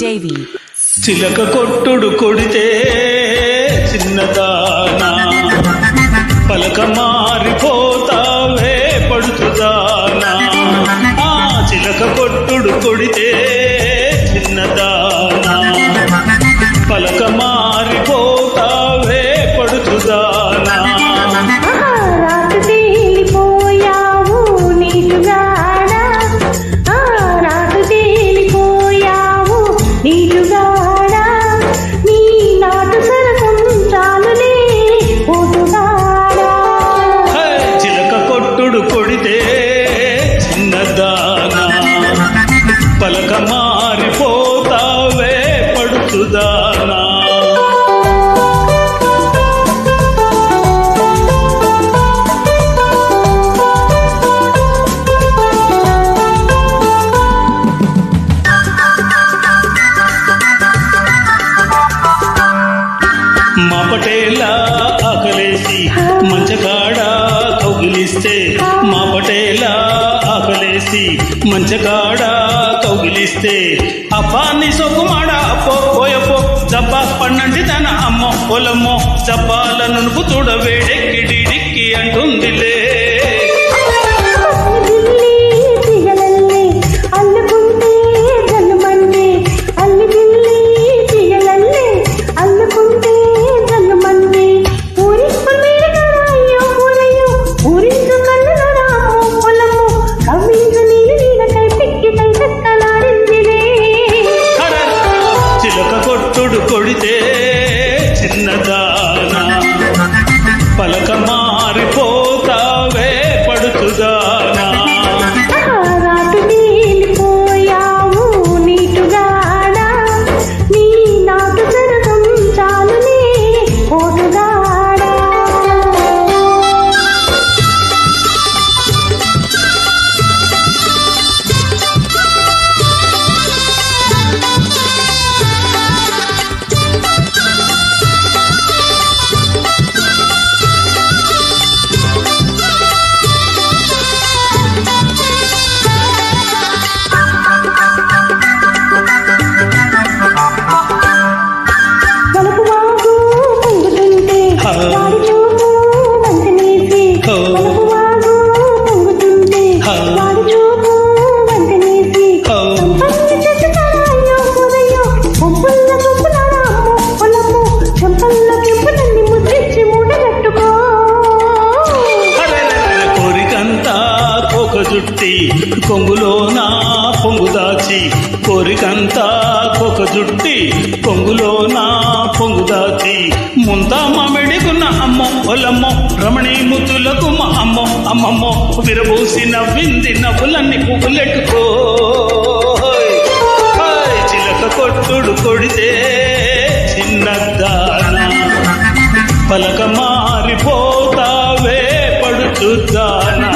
దేవి చిలక కొట్టుడు కొడితే చిన్నదానా. పలక మారిపోతావే పడుతుదానా. ఆ చిలక కొట్టుడు కొడితే చిన్నదానా. పలక మారిపోతావే పడుతుదా పటేలా ఆకలేసి మంచకాడ కౌగిలిస్తే మా పటేలా ఆకలేసి మంచకాడ కౌగిలిస్తే అబ్బాన్ని సొక్కుమాడ పొలమ్మో జబ్బాల నునుపు చూడ వేడెక్కి డిడిక్కి అంటుందిలే కొడితే అన్నదాన. పలకమా జుట్టి కొంగులో నా పొంగు దాచి కోరికంతా కొక జుట్టి కొంగులో నా పొంగు దాచి. ముందా మామిడికున్న అమ్మో ఒలమ్మో రమణి ముద్దులకు మా అమ్మో అమ్మమ్మో విరబూసి నవ్వింది నవ్వులన్నీ పువ్వులెట్టుకో. చిలక కొట్టుడు కొడితే చిన్నదానా పలక మారిపోతావే పడుతుదానా